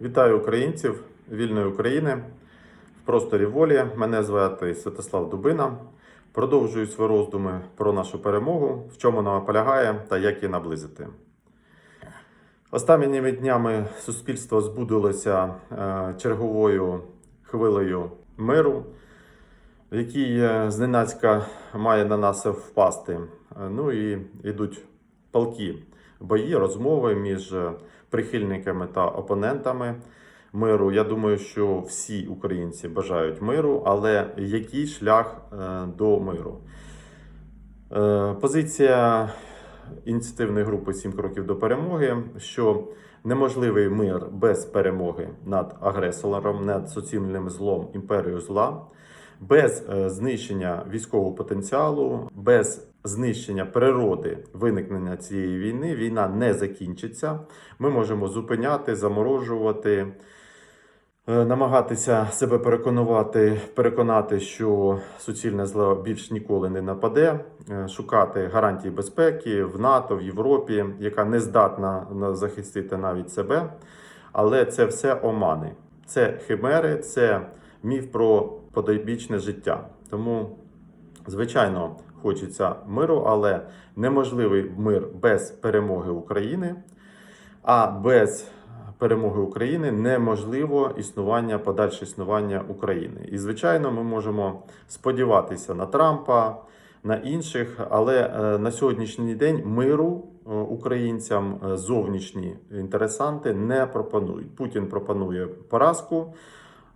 Вітаю українців вільної України в просторі волі. Мене звати Святослав Дубина. Продовжую свої роздуми про нашу перемогу, в чому вона полягає та як її наблизити. Останніми днями суспільство збудилося е, черговою хвилею миру, який е, зненацька має на нас впасти. Е, Ну і йдуть палки бої, розмови між прихильниками та опонентами миру. Я думаю, що всі українці бажають миру, але який шлях е, до миру? Е, Позиція ініціативної групи «7 кроків до перемоги, що неможливий мир без перемоги над агресором, над суцільним злом імперією зла, без е, знищення військового потенціалу, без знищення природи виникнення цієї війни, війна не закінчиться. Ми можемо зупиняти, заморожувати. Е, Намагатися себе переконувати, переконати, що суцільне зло більш ніколи не нападе, е, шукати гарантії безпеки в НАТО, в Європі, яка не здатна захистити навіть себе. Але це все омани, це химери, це міф про подойбічне життя. Тому, звичайно, хочеться миру, але неможливий мир без перемоги України. А без перемоги України неможливо існування, подальше існування України. І звичайно, ми можемо сподіватися на Трампа, на інших, але е, на сьогоднішній день миру е, українцям е, зовнішні інтересанти не пропонують. Путін пропонує поразку.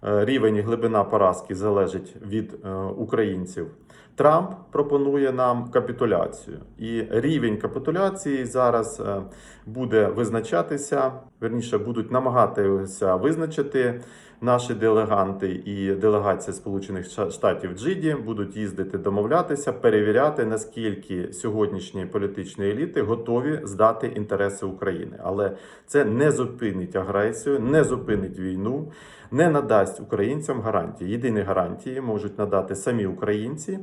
Е, Рівень і глибина поразки залежить від е, українців. Трамп пропонує нам капітуляцію, і рівень капітуляції зараз е, буде визначатися. Верніше будуть намагатися визначити наші делеганти і делегація Сполучених Штатів Джиді будуть їздити домовлятися, перевіряти наскільки сьогоднішні політичні еліти готові здати інтереси України. Але це не зупинить агресію, не зупинить війну, не надасть українцям гарантії. Єдині гарантії можуть надати самі українці.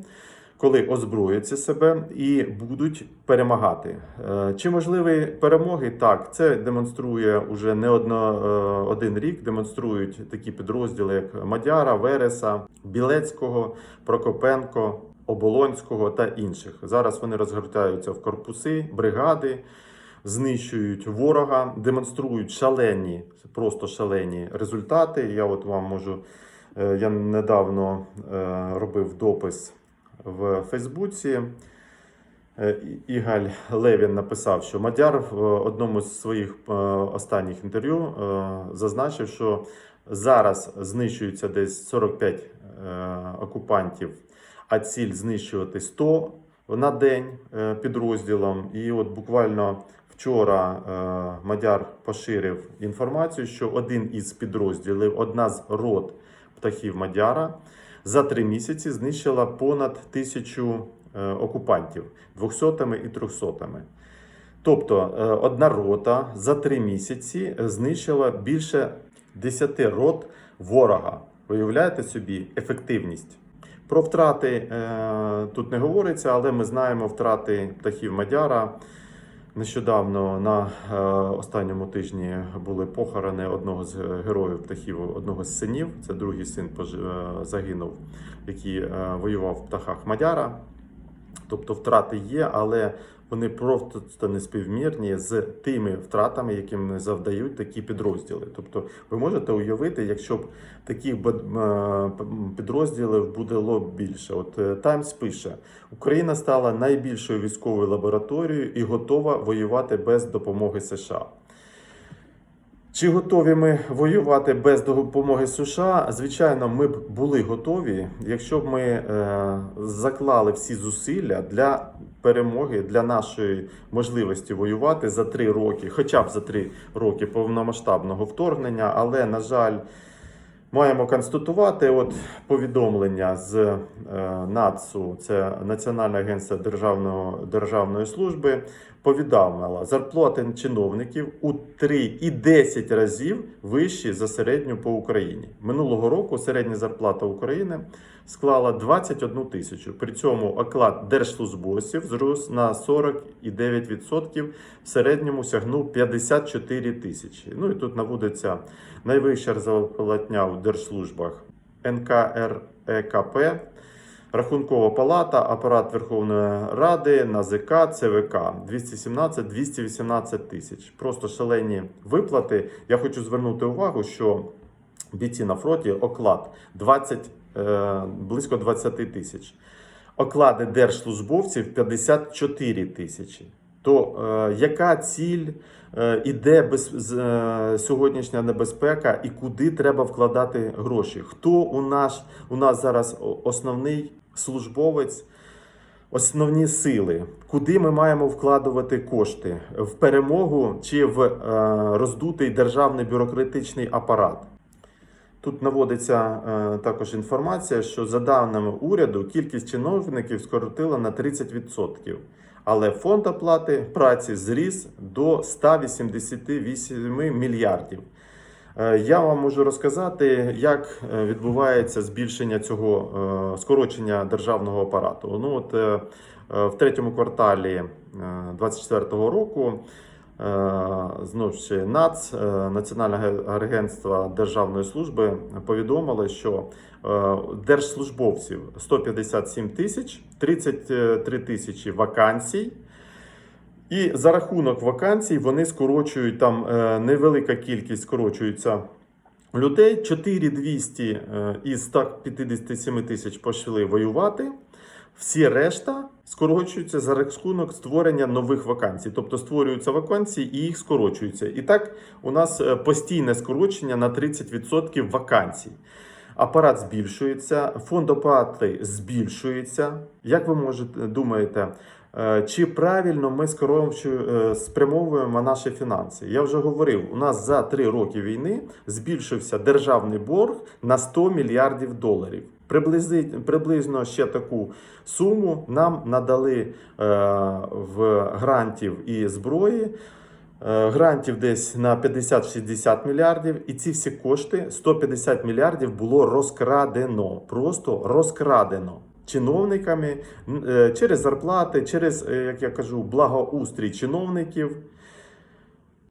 Коли озброяться себе і будуть перемагати, Е, чи можливі перемоги? Так, це демонструє уже не одно е, один рік. Демонструють такі підрозділи, як Мадяра, Вереса, Білецького, Прокопенко, Оболонського та інших. Зараз вони розгортаються в корпуси, бригади, знищують ворога, демонструють шалені, просто шалені результати. Я от вам можу. е, Я недавно е, робив допис в Фейсбуці. Е, Ігаль Левін написав, що Мадяр в одному з своїх останніх інтерв'ю зазначив, що зараз знищується десь 45 е, окупантів, а ціль знищувати 100 на день підрозділом. І от буквально вчора е, Мадяр поширив інформацію, що один із підрозділів, одна з рот птахів Мадяра, за три місяці знищила понад тисячу е, окупантів 200 і 300. Тобто е, одна рота за три місяці знищила більше 10 рот ворога. Виявляєте собі ефективність. Про втрати тут не говориться, але ми знаємо втрати птахів Мадяра. Нещодавно на е, останньому тижні були похорони одного з героїв птахів, одного з синів. Це другий син е, загинув, який е, воював в птахах Мадяра. Тобто втрати є, але вони просто не співмірні з тими втратами, якими завдають такі підрозділи. Тобто, ви можете уявити, якщо б таких е, підрозділів було більше. От е, Таймс пише: Україна стала найбільшою військовою лабораторією і готова воювати без допомоги США. Чи готові ми воювати без допомоги США? Звичайно, ми б були готові, якщо б ми е, заклали всі зусилля для перемоги, для нашої можливості воювати за три роки, хоча б за три роки повномасштабного вторгнення. Але, на жаль, маємо констатувати от повідомлення з е, НАЦУ, це Національне агентство державного, державної служби. Повідомила, зарплати чиновників у 3 і 10 разів вищі за середню по Україні. Минулого року середня зарплата України склала 21 тисячу. При цьому оклад держслужбовців зрос на 49%, в середньому сягнув 54 тисячі. Ну і тут наводиться найвища зарплатня в держслужбах НКРЕКП, Рахункова палата, апарат Верховної Ради, НАЗК, ЦВК 217-218 тисяч. Просто шалені виплати. Я хочу звернути увагу, що бійці на фронті оклад 20, е, близько 20 тисяч. Оклади держслужбовців 54 тисячі. То е, яка ціль е, іде без, е, сьогоднішня небезпека і куди треба вкладати гроші? Хто у нас, у нас зараз основний службовець? Основні сили, куди ми маємо вкладувати кошти в перемогу чи в е, роздутий державний бюрократичний апарат? Тут наводиться е, також інформація, що за даними уряду кількість чиновників скоротила на 30%, але фонд оплати праці зріс до 188 мільярдів. Е, Я вам можу розказати, як е, відбувається збільшення цього е, скорочення державного апарату. Ну от в третьому кварталі 2024 року знову ж НАЦ, Національне агентство Державної служби, повідомило, що держслужбовців 157 тисяч, 33 тисячі вакансій. І за рахунок вакансій вони скорочують там е, невелика кількість скорочується людей. 4200 е, із 157 тисяч пішли воювати. Всі решта скорочуються за рахунок створення нових вакансій. Тобто створюються вакансії і їх скорочуються. І так у нас е, постійне скорочення на 30% вакансій. Апарат збільшується, фонд оплати збільшується. Як ви можете думаєте, чи правильно ми е, спрямовуємо наші фінанси? Я вже говорив, у нас за три роки війни збільшився державний борг на 100 мільярдів доларів. Приблизно ще таку суму нам надали е, в грантів і зброї. Е, Грантів десь на 50-60 мільярдів, і ці всі кошти 150 мільярдів було розкрадено. Просто розкрадено чиновниками е, через зарплати, через, е, як я кажу, благоустрій чиновників.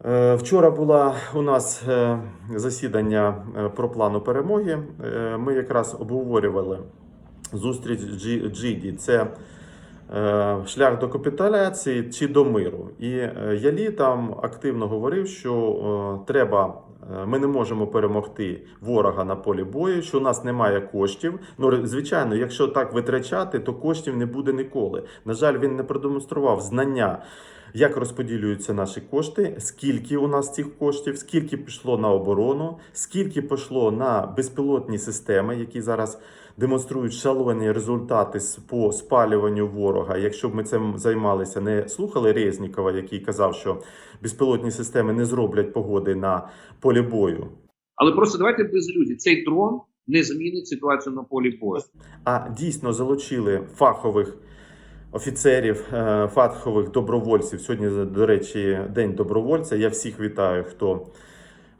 Е, Вчора була у нас засідання про плану перемоги. Ми якраз обговорювали зустріч Джі- Джиді. Це шлях до капітуляції чи до миру. І Ялі там активно говорив, що треба. Е, Ми не можемо перемогти ворога на полі бою, що у нас немає коштів. Ну, звичайно, якщо так витрачати, то коштів не буде ніколи. На жаль, він не продемонстрував знання, як розподілюються наші кошти, скільки у нас цих коштів, скільки пішло на оборону, скільки пішло на безпілотні системи, які зараз демонструють шалені результати по спалюванню ворога. Якщо б ми цим займалися, не слухали Резнікова, який казав, що безпілотні системи не зроблять погоди на полі бою. Але просто давайте без ілюзій. Цей дрон не змінить ситуацію на полі бою. а дійсно залучили фахових офіцерів, е, фахових добровольців. Сьогодні, до речі, день добровольця. Я всіх вітаю, хто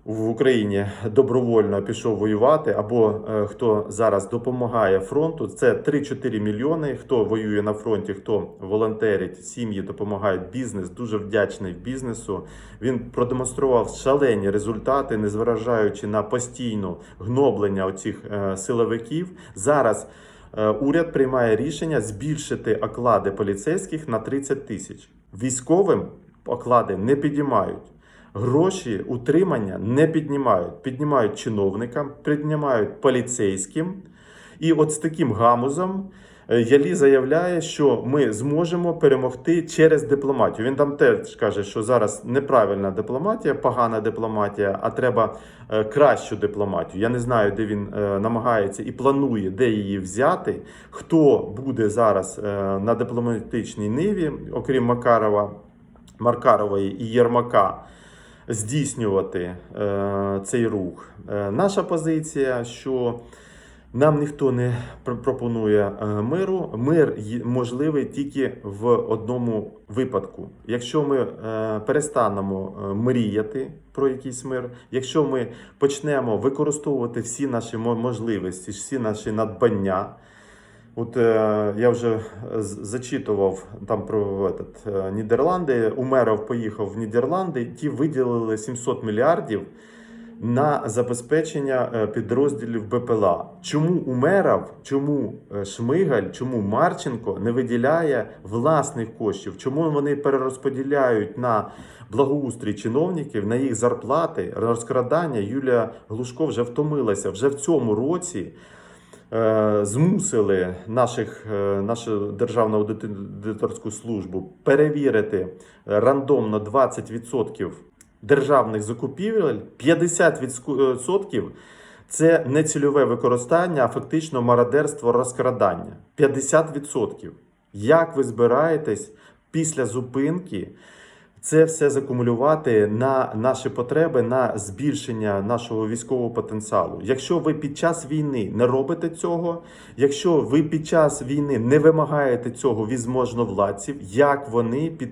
в Україні добровольно пішов воювати, або е, хто зараз допомагає фронту. Це 3-4 мільйони. Хто воює на фронті, хто волонтерить, сім'ї допомагають бізнес. Дуже вдячний бізнесу. Він продемонстрував шалені результати, незважаючи на постійну гноблення оцих е, силовиків. Зараз е, уряд приймає рішення збільшити оклади поліцейських на 30 тисяч. Військовим оклади не підіймають. Гроші утримання не піднімають. Піднімають чиновникам, піднімають поліцейським. І от з таким гамузом е, Ялі заявляє, що ми зможемо перемогти через дипломатію. Він там теж каже, що зараз неправильна дипломатія, погана дипломатія, а треба е, кращу дипломатію. Я не знаю, де він е, намагається і планує, де її взяти. Хто буде зараз на дипломатичній ниві, окрім Макарова, Маркарової і Єрмака здійснювати е, цей рух. Е, наша позиція, що Нам ніхто не пропонує е, миру. Мир можливий тільки в одному випадку. Якщо ми перестанемо мріяти про якийсь мир, якщо ми почнемо використовувати всі наші можливості, всі наші надбання. От е, я вже зачитував там про этот, е, Нідерланди. Умеров поїхав в Нідерланди, ті виділили 700 мільярдів на забезпечення е, підрозділів БПЛА. Чому Умеров, чому е, Шмигаль, чому Марченко не виділяє власних коштів? Чому вони перерозподіляють на благоустрій чиновників, на їх зарплати, розкрадання? Юлія Глушко вже втомилася вже в цьому році. Е, Змусили наших, е, нашу державну аудиторську службу перевірити рандомно 20% державних закупівель, 50% це не цільове використання, а фактично мародерство розкрадання. 50%. Як ви збираєтесь після зупинки це все закумулювати на наші потреби, на збільшення нашого військового потенціалу? Якщо ви під час війни не робите цього, якщо ви під час війни не вимагаєте цього від можновладців, як вони під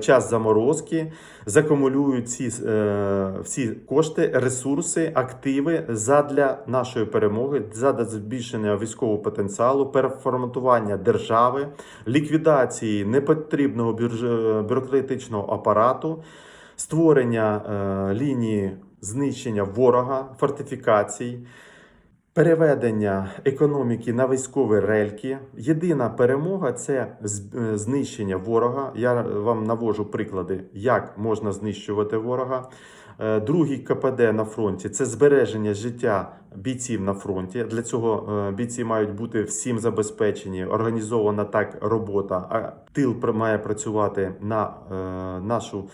час заморозки закумулюють ці е, всі кошти, ресурси, активи задля нашої перемоги, задля збільшення військового потенціалу, переформатування держави, ліквідації непотрібного бюрж- бюрократичного апарату, створення е, лінії знищення ворога, фортифікацій. Переведення економіки на військові рельки. Єдина перемога це знищення ворога. Я вам навожу приклади, як можна знищувати ворога. Е, Другий КПД на фронті це збереження життя бійців на фронті. Для цього е, бійці мають бути всім забезпечені, організована так робота. А тил має працювати на е, нашу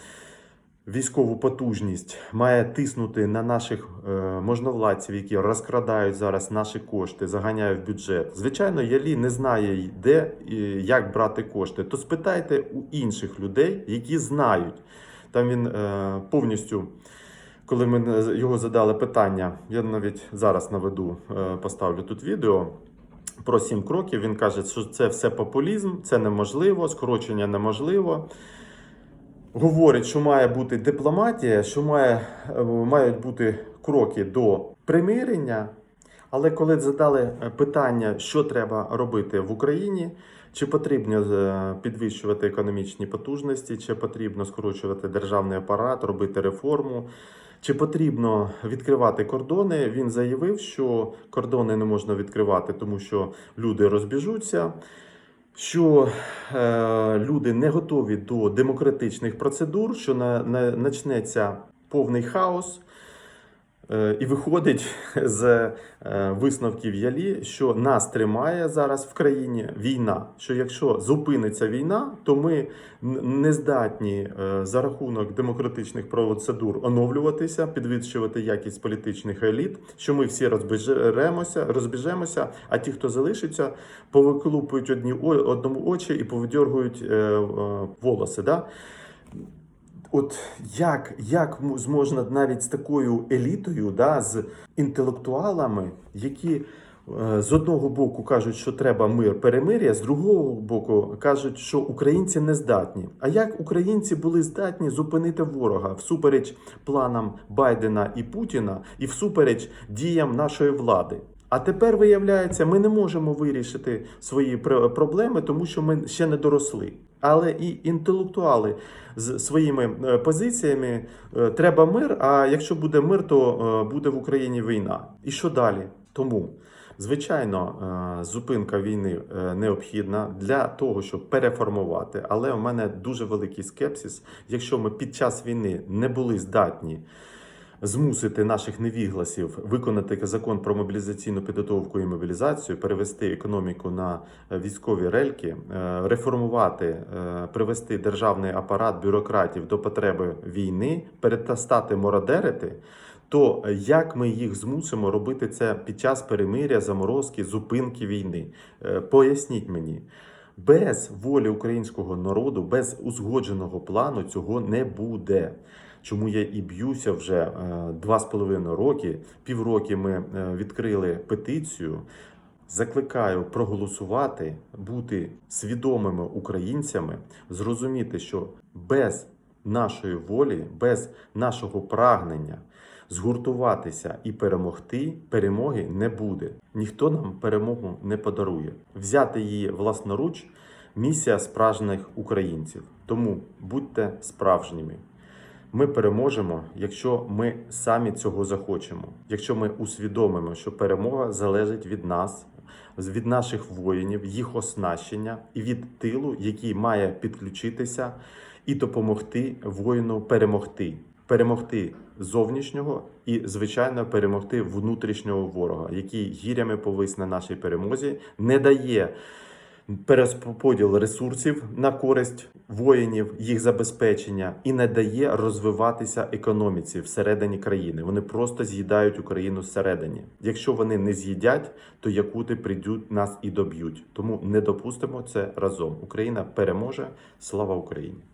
військову потужність, має тиснути на наших е, можновладців, які розкрадають зараз наші кошти, заганяють в бюджет. Звичайно, Ялі не знає, де і як брати кошти. То спитайте у інших людей, які знають. Там він е, повністю. Коли ми е, його задали питання, я навіть зараз наведу, поставлю тут відео про сім кроків. Він каже, що це все популізм, це неможливо, скорочення неможливо. Говорить, що має бути дипломатія, що має, е, мають бути кроки до примирення. Але коли задали е, питання, що треба робити в Україні, чи потрібно е, підвищувати економічні потужності, чи потрібно скорочувати державний апарат, робити реформу, чи потрібно відкривати кордони, він заявив, що кордони не можна відкривати, тому що люди розбіжуться. Що е, люди не готові до демократичних процедур, що на, на, начнеться повний хаос, І виходить з е, висновків Ялі, що нас тримає зараз в країні війна. Що якщо зупиниться війна, то ми не здатні е, за рахунок демократичних процедур оновлюватися, підвищувати якість політичних еліт. Що ми всі розбіжемося, розбіжемося, а ті, хто залишиться, повиклупують одні одному очі і повидьоргують е, е, волоси. Да? От як, як зможна навіть з такою елітою, да, з інтелектуалами, які е, з одного боку кажуть, що треба мир, перемир'я, з другого боку кажуть, що українці не здатні. А як українці були здатні зупинити ворога всупереч планам Байдена і Путіна, і всупереч діям нашої влади? А тепер виявляється, ми не можемо вирішити свої пр- проблеми, тому що ми ще не доросли. Але і інтелектуали з своїми е, позиціями е, треба мир. А якщо буде мир, то е, буде в Україні війна. І що далі? Тому, звичайно, зупинка війни необхідна для того, щоб переформувати. Але у мене дуже великий скепсис. Якщо ми під час війни не були здатні змусити наших невігласів виконати закон про мобілізаційну підготовку і мобілізацію, перевести економіку на е, військові рельки, е, реформувати, е, привести державний апарат бюрократів до потреби війни, перестати мародерити. То як ми їх змусимо робити це під час перемиря, заморозки, зупинки війни? Поясніть мені. Без волі українського народу, без узгодженого плану цього не буде. Чому я і б'юся вже е, два з половиною роки. Півроки ми е, відкрили петицію. Закликаю проголосувати, бути свідомими українцями, зрозуміти, що без нашої волі, без нашого прагнення згуртуватися і перемогти, перемоги не буде. Ніхто нам перемогу не подарує. Взяти її власноруч місія справжніх українців. Тому будьте справжніми. Ми переможемо, якщо ми самі цього захочемо, якщо ми усвідомимо, що перемога залежить від нас, від наших воїнів, їх оснащення і від тилу, який має підключитися і допомогти воїну перемогти. Перемогти зовнішнього і, звичайно, перемогти внутрішнього ворога, який гірями повис на нашій перемозі, не дає перерозподіл ресурсів на користь воїнів, їх забезпечення і не дає розвиватися економіці всередині країни. Вони просто з'їдають Україну всередині. Якщо вони не з'їдять, то якути прийдуть нас і доб'ють. Тому не допустимо це разом. Україна переможе. Слава Україні!